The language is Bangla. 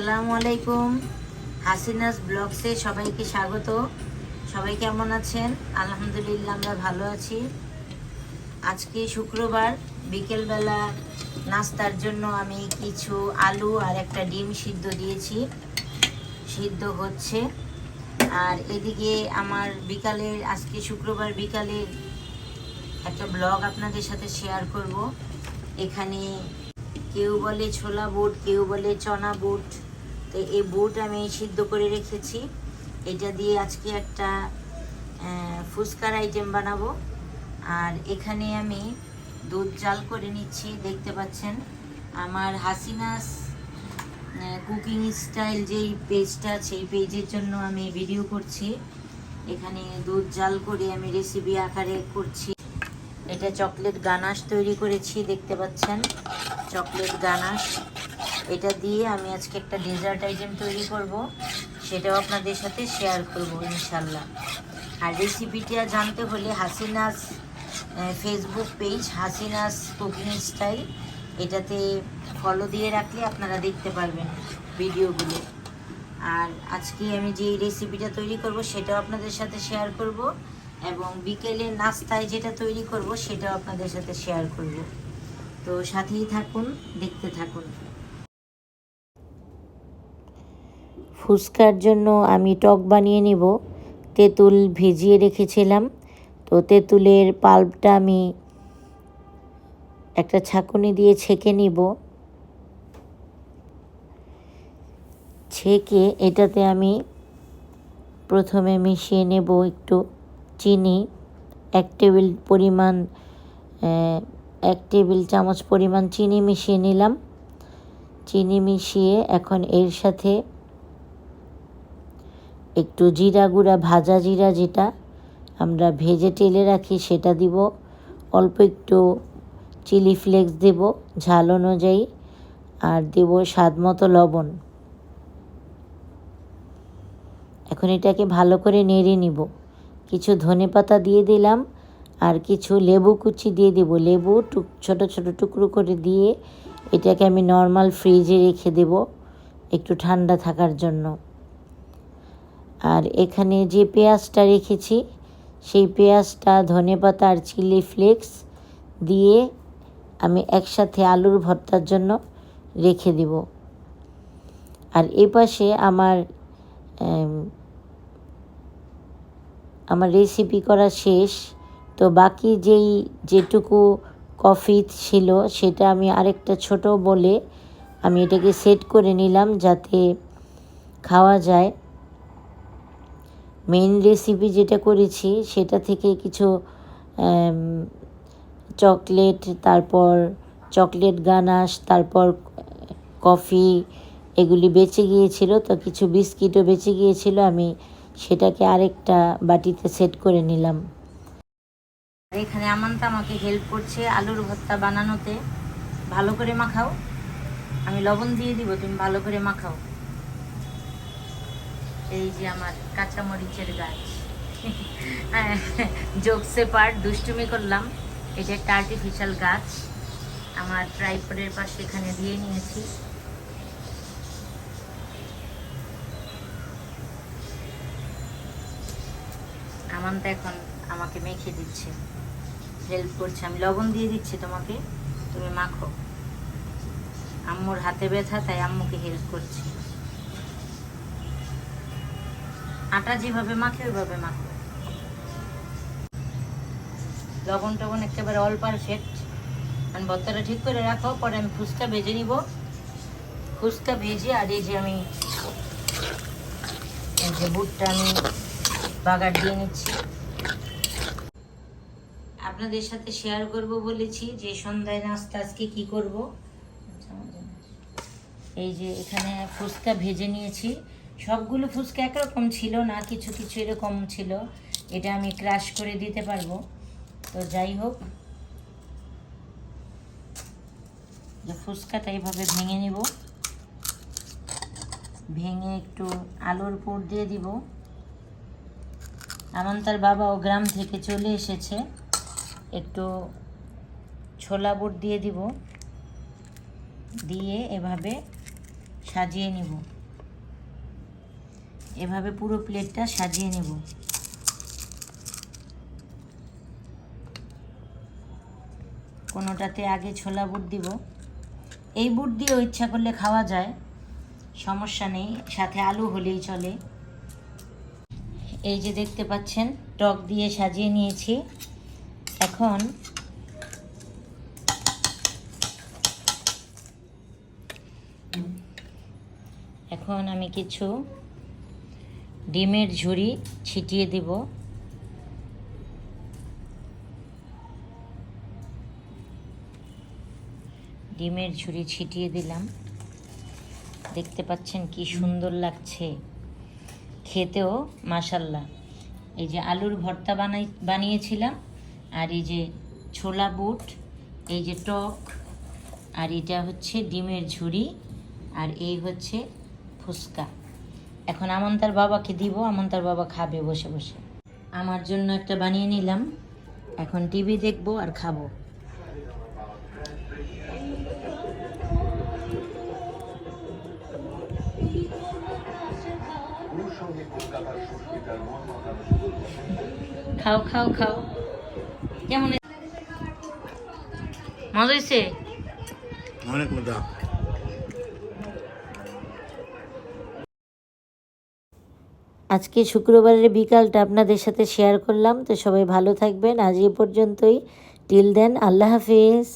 আসসালামু আলাইকুম। হাসিনাস ব্লগসে সবাইকে স্বাগত। সবাই কেমন আছেন? আলহামদুলিল্লাহ, আমরা ভালো আছি। আজকে শুক্রবার, বিকেলবেলা নাস্তার জন্য আমি কিছু আলু আর একটা ডিম সিদ্ধ দিয়েছি। সিদ্ধ হচ্ছে। আর এদিকে আমার বিকালের আজকে শুক্রবার বিকালের একটা ব্লগ আপনাদের সাথে শেয়ার করব। এখানে কেউ বলে ছোলা বুট, কেউ বলে চনা বুট। তো এই বুট আমি সিদ্ধ করে রেখেছি। এটা দিয়ে আজকে একটা ফুচকার আইটেম বানাবো। আর এখানে আমি দুধ জাল করে নিচ্ছি, দেখতে পাচ্ছেন। আমার হাসিনাস কুকিং স্টাইল যেই পেজটা এই পেজের জন্য আমি ভিডিও করছি। এখানে দুধ জাল করে আমি রেসিপি আকারে করছি। এটা চকলেট গানাশ তৈরি করেছি, দেখতে পাচ্ছেন। Chocolate ganache. এটা দিয়ে আমি আজকে একটা ডেজার্ট আইটেম তৈরি করব, সেটাও আপনাদের সাথে শেয়ার করব ইনশাল্লাহ আর রেসিপিটা জানতে হলে Hasina's Facebook page Hasina's cooking style এটাতে ফলো দিয়ে রাখলে আপনারা দেখতে পারবেন ভিডিওগুলো। আর আজকে আমি যে রেসিপিটা তৈরি করব, সেটাও আপনাদের সাথে শেয়ার করব, এবং বিকেলে নাস্তায় যেটা তৈরি করব, সেটাও আপনাদের সাথে শেয়ার করব। তো সাথেই থাকুন, দেখতে থাকুন। ফুচকার জন্য আমি টক বানিয়ে নেব। তেঁতুল ভিজিয়ে রেখেছিলাম। তো তেঁতুলের পাল্পটা আমি একটা ছাঁকুনি দিয়ে ছেঁকে নিব। ছেঁকে এটাতে আমি প্রথমে মিশিয়ে নেব একটু চিনি। এক টেবিল পরিমাণ এক টেবিল চামচ পরিমাণ চিনি মিশিয়ে নিলাম। চিনি মিশিয়ে এখন এর সাথে একটু জিরা গুঁড়া, ভাজা জিরা যেটা আমরা ভেজে টেলে রাখি, সেটা দিব। অল্প একটু চিলি ফ্লেক্স দেব ঝাল অনুযায়ী আর দেব স্বাদ মতো লবণ। এখন এটাকে ভালো করে নেড়ে নিব। কিছু ধনে পাতা দিয়ে দিলাম আর কিছু লেবু কুচি দিয়ে দেব। লেবু টুক, ছোটো ছোটো টুকরো করে দিয়ে এটাকে আমি নর্মাল ফ্রিজে রেখে দেব একটু ঠান্ডা থাকার জন্য। আর এখানে যে পেঁয়াজটা রেখেছি, সেই পেঁয়াজটা ধনেপাতা আর চিলি ফ্লেক্স দিয়ে আমি একসাথে আলুর ভর্তার জন্য রেখে দেব। আর এ পাশে আমার আমার রেসিপি করা শেষ। তো বাকি যেই, যেটুকু কফি ছিল, সেটা আমি আরেকটা ছোট বলে আমি এটাকে সেট করে নিলাম যাতে খাওয়া যায়। মেইন রেসিপি যেটা করেছি, সেটা থেকে কিছু চকলেট তারপর চকলেট গানাশ, তারপর কফি এগুলি বেঁচে গিয়েছিল। তো কিছু বিস্কিটও বেঁচে গিয়েছিল। আমি সেটাকে আরেকটা বাটিতে সেট করে নিলাম। এখানে আমান্তা আমাকে হেল্প করছে আলুর ভর্তা বানানোতে। ভালো করে মাখাও। আমি লবণ দিয়ে দিব, তুমি ভালো করে মাখাও। এই যে আমার কাঁচামরিচের গাছ। জোকসে পার্ট দুষ্টুমি করলাম। এটা একটা আর্টিফিশিয়াল গাছ, আমার ট্রাইপডের পাশে এখানে দিয়ে নিয়েছি। আমান্তা এখন আমাকে মেখে দিচ্ছে। হেল্প করছে। আমি লবণ দিয়ে দিচ্ছি তোমাকে। তুমি মাখো। আম্মুর হাতে ব্যথা, তাই আম্মুকে হেল্প করছি। আটা যেভাবে মাখে, ওইভাবে মাখো। লবণ টবণ একেবারে অল পারফেক্ট আমি ভর্তাটা ঠিক করে রাখো, পরে আমি ফুচকা ভেজে নিব। ফুচকা ভেজে আর এই যে আমি, এই যে বুটটা আমি বাগার দিয়ে নিচ্ছি। আপনাদের সাথে শেয়ার করব বলেছি যে সন্ধ্যায় নাস্তা আজকে কি করব। এই যে এখানে ফুচকা ভেজে নিয়েছি। সবগুলো ফুচকা একরকম ছিল না, কিছু কিছু এরকম ছিল। এটা আমি ক্রাশ করে দিতে পারব। তো যাই হোক। ফুচকাটা এইভাবে ভেঙে নিব। ভেঙে একটু আলুর পুর দিয়ে দিব। আমান্তার বাবাও গ্রাম থেকে চলে এসেছে। একটু ছোলা বুট দিয়ে দিব। দিয়ে এভাবে সাজিয়ে নিব। এভাবে পুরো প্লেটটা সাজিয়ে নেব। কোনোটাতে আগে ছোলা বুট দিব। এই বুট দিয়েও ইচ্ছা করলে খাওয়া যায়, সমস্যা নেই, সাথে আলু হলেই চলে। এই যে দেখতে পাচ্ছেন, টক দিয়ে সাজিয়ে নিয়েছি। এখন এখন আমি কিছু ডিমের ঝুড়ি ছিটিয়ে দিব। ডিমের ঝুড়ি ছিটিয়ে দিলাম। দেখতে পাচ্ছেন কি সুন্দর লাগছে। খেতেও মাসাল্লাহ এই যে আলুর ভর্তা বানাই, বানিয়েছিলাম, আর এই যে ছোলা বুট, এই যে টক, আর এটা হচ্ছে ডিমের ঝুড়ি আর এই হচ্ছে ফুচকা। এখন আমন্তার বাবাকে দিব, আমন্তার বাবা খাবে বসে বসে। আমার জন্য একটা বানিয়ে নিলাম। এখন টিভি দেখব আর খাব। খাও খাও খাও। কেমন মজা হয়েছে? অনেক মজা। আজকে শুক্রবারের বিকালটা আপনাদের সাথে শেয়ার করলাম, তো সবাই ভালো থাকবেন। আজ এ পর্যন্তই। টিল দেন আল্লাহ হাফিজ।